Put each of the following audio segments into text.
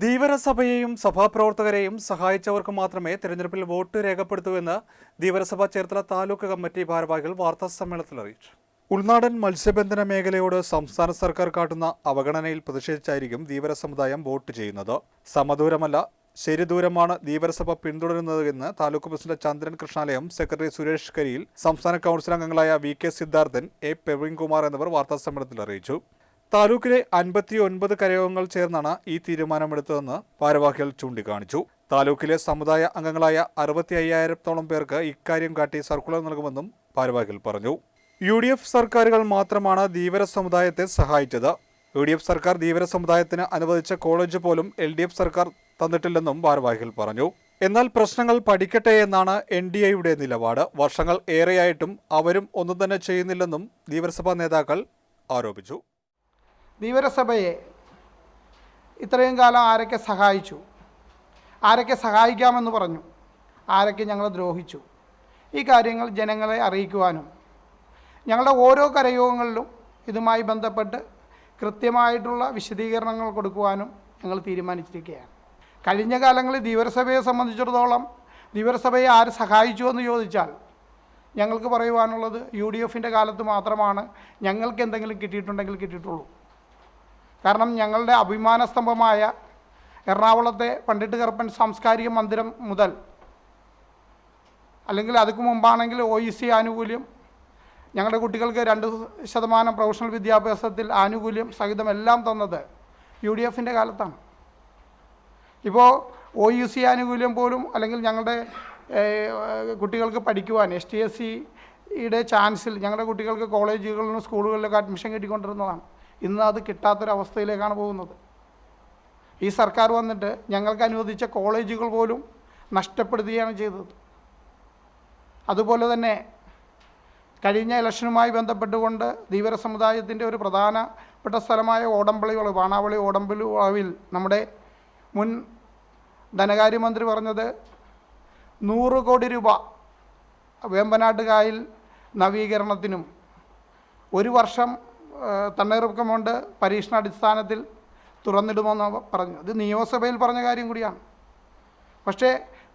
ധീവരസഭയെയും സഭാപ്രവർത്തകരെയും സഹായിച്ചവർക്ക് മാത്രമേ തിരഞ്ഞെടുപ്പിൽ വോട്ട് രേഖപ്പെടുത്തൂവെന്ന് ധീവരസഭ ചേർത്തല താലൂക്ക് കമ്മിറ്റി ഭാരവാഹികൾ വാർത്താ സമ്മേളനത്തിൽ അറിയിച്ചു. ഉൾനാടൻ മത്സ്യബന്ധന മേഖലയോട് സംസ്ഥാന സർക്കാർ കാട്ടുന്ന അവഗണനയിൽ പ്രതിഷേധിച്ചായിരിക്കും ധീവര സമുദായം വോട്ട് ചെയ്യുന്നത്. സമദൂരമല്ല ശരിദൂരമാണ് ധീവരസഭ പിന്തുടരുന്നത് എന്ന് താലൂക്ക് പ്രസിഡന്റ് ചന്ദ്രൻ കൃഷ്ണാലയം സെക്രട്ടറി സുരേഷ് കരിയിൽ സംസ്ഥാന കൗൺസിൽ അംഗങ്ങളായ V K Siddharthan A Praveenkumar എന്നിവർ വാർത്താസമ്മേളനത്തിൽ അറിയിച്ചു. താലൂക്കിലെ അൻപത്തി ഒൻപത് കരയോഗങ്ങൾ ചേർന്നാണ് ഈ തീരുമാനമെടുത്തതെന്ന് ഭാരവാഹികൾ ചൂണ്ടിക്കാണിച്ചു. താലൂക്കിലെ സമുദായ അംഗങ്ങളായ അറുപത്തി അയ്യായിരത്തോളം പേർക്ക് ഇക്കാര്യം കാട്ടി സർക്കുലർ നൽകുമെന്നും ഭാരവാഹികൾ പറഞ്ഞു. യു ഡി എഫ് സർക്കാരുകൾ മാത്രമാണ് ധീവര സമുദായത്തെ സഹായിച്ചത്. യു ഡി എഫ് സർക്കാർ ധീവര സമുദായത്തിന് അനുവദിച്ച കോളേജ് പോലും എൽ ഡി എഫ് സർക്കാർ തന്നിട്ടില്ലെന്നും ഭാരവാഹികൾ പറഞ്ഞു. എന്നാൽ പ്രശ്നങ്ങൾ പഠിക്കട്ടെ എന്നാണ് എൻ ഡി എയുടെ നിലപാട്. വർഷങ്ങൾ ഏറെയായിട്ടും അവരും ഒന്നും തന്നെ ചെയ്യുന്നില്ലെന്നും ധീവരസഭാ നേതാക്കൾ ആരോപിച്ചു. ധീവരസഭയെ ഇത്രയും കാലം ആരൊക്കെ സഹായിച്ചു? ആരൊക്കെ സഹായിക്കാമെന്ന് പറഞ്ഞു? ആരൊക്കെ ഞങ്ങളെ ദ്രോഹിച്ചു? ഈ കാര്യങ്ങൾ ജനങ്ങളെ അറിയിക്കുവാനും ഞങ്ങളുടെ ഓരോ കരയോഗങ്ങളിലും ഇതുമായി ബന്ധപ്പെട്ട് കൃത്യമായിട്ടുള്ള വിശദീകരണങ്ങൾ കൊടുക്കുവാനും ഞങ്ങൾ തീരുമാനിച്ചിരിക്കുകയാണ്. കഴിഞ്ഞ കാലങ്ങളിൽ ധീവരസഭയെ സംബന്ധിച്ചിടത്തോളം ദീവരസഭയെ ആര് സഹായിച്ചു എന്ന് ചോദിച്ചാൽ ഞങ്ങൾക്ക് പറയുവാനുള്ളത് യു ഡി എഫിന്റെ കാലത്ത് മാത്രമാണ് ഞങ്ങൾക്ക് എന്തെങ്കിലും കിട്ടിയിട്ടുണ്ടെങ്കിൽ കിട്ടിയിട്ടുള്ളൂ. കാരണം ഞങ്ങളുടെ അഭിമാനസ്തംഭമായ എറണാകുളത്തെ പണ്ഡിറ്റ് കറുപ്പൻ സാംസ്കാരിക മന്ദിരം മുതൽ അല്ലെങ്കിൽ അതുക്ക് മുമ്പാണെങ്കിൽ ഒ ഇ സി ആനുകൂല്യം ഞങ്ങളുടെ കുട്ടികൾക്ക് രണ്ട് ശതമാനം പ്രൊഫഷണൽ വിദ്യാഭ്യാസത്തിൽ ആനുകൂല്യം സഹിതം എല്ലാം തന്നത് യു ഡി എഫിന്റെ കാലത്താണ്. ഇപ്പോൾ ഒ യു സി ആനുകൂല്യം പോലും അല്ലെങ്കിൽ ഞങ്ങളുടെ കുട്ടികൾക്ക് പഠിക്കുവാൻ എസ് ടി എസ് സിയുടെ ചാൻസിൽ ഞങ്ങളുടെ കുട്ടികൾക്ക് കോളേജുകളിലും സ്കൂളുകളിലൊക്കെ അഡ്മിഷൻ കിട്ടിക്കൊണ്ടിരുന്നതാണ്. ഇന്ന് അത് കിട്ടാത്തൊരവസ്ഥയിലേക്കാണ് പോകുന്നത്. ഈ സർക്കാർ വന്നിട്ട് ഞങ്ങൾക്ക് അനുവദിച്ച കോളേജുകൾ പോലും നഷ്ടപ്പെടുത്തുകയാണ് ചെയ്തത്. അതുപോലെ തന്നെ കഴിഞ്ഞ ഇലക്ഷനുമായി ബന്ധപ്പെട്ടുകൊണ്ട് ധീവര സമുദായത്തിന്റെ ഒരു പ്രധാനപ്പെട്ട സ്ഥലമായ ഓടമ്പളി വളവ് വാണാവളി ഓടമ്പളി വളവിൽ നമ്മുടെ മുൻ ധനകാര്യമന്ത്രി പറഞ്ഞത് നൂറ് കോടി രൂപ വേമ്പനാട്ട് കായൽ നവീകരണത്തിനും ഒരു വർഷം ഏഹ്, തണ്ണീർക്കം തുറന്നിടുമോ പരീക്ഷണാടിസ്ഥാനത്തിൽ തുറന്നിടുമെന്ന് പറഞ്ഞു. ഇത് നിയമസഭയിൽ പറഞ്ഞ കാര്യം കൂടിയാണ്. പക്ഷേ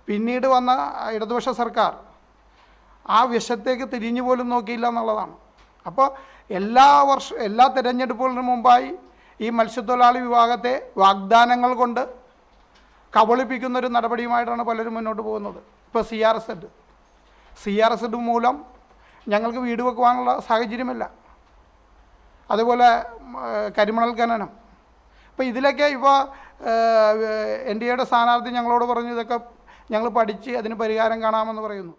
പിന്നീട് വന്ന ഇടതുപക്ഷ സർക്കാർ ആ വിഷത്തേക്ക് തിരിഞ്ഞു പോലും നോക്കിയില്ല എന്നുള്ളതാണ്. അപ്പോൾ എല്ലാ വർഷ എല്ലാ തിരഞ്ഞെടുപ്പുകളിനും മുമ്പായി ഈ മത്സ്യത്തൊഴിലാളി വിഭാഗത്തെ വാഗ്ദാനങ്ങൾ കൊണ്ട് കബളിപ്പിക്കുന്നൊരു നടപടിയുമായിട്ടാണ് പലരും മുന്നോട്ട് പോകുന്നത്. ഇപ്പോൾ C R S Ed. C R S Ed മൂലം ഞങ്ങൾക്ക് വീട് വെക്കുവാനുള്ള സാഹചര്യമില്ല. അതുപോലെ കരിമണൽ ഖനനം. അപ്പോൾ ഇതിലൊക്കെ ഇപ്പോൾ എൻ ഡി എയുടെ സ്ഥാനാർത്ഥി ഞങ്ങളോട് പറഞ്ഞു ഇതൊക്കെ ഞങ്ങൾ പഠിച്ച് അതിന് പരിഹാരം കാണാമെന്ന് പറയുന്നു.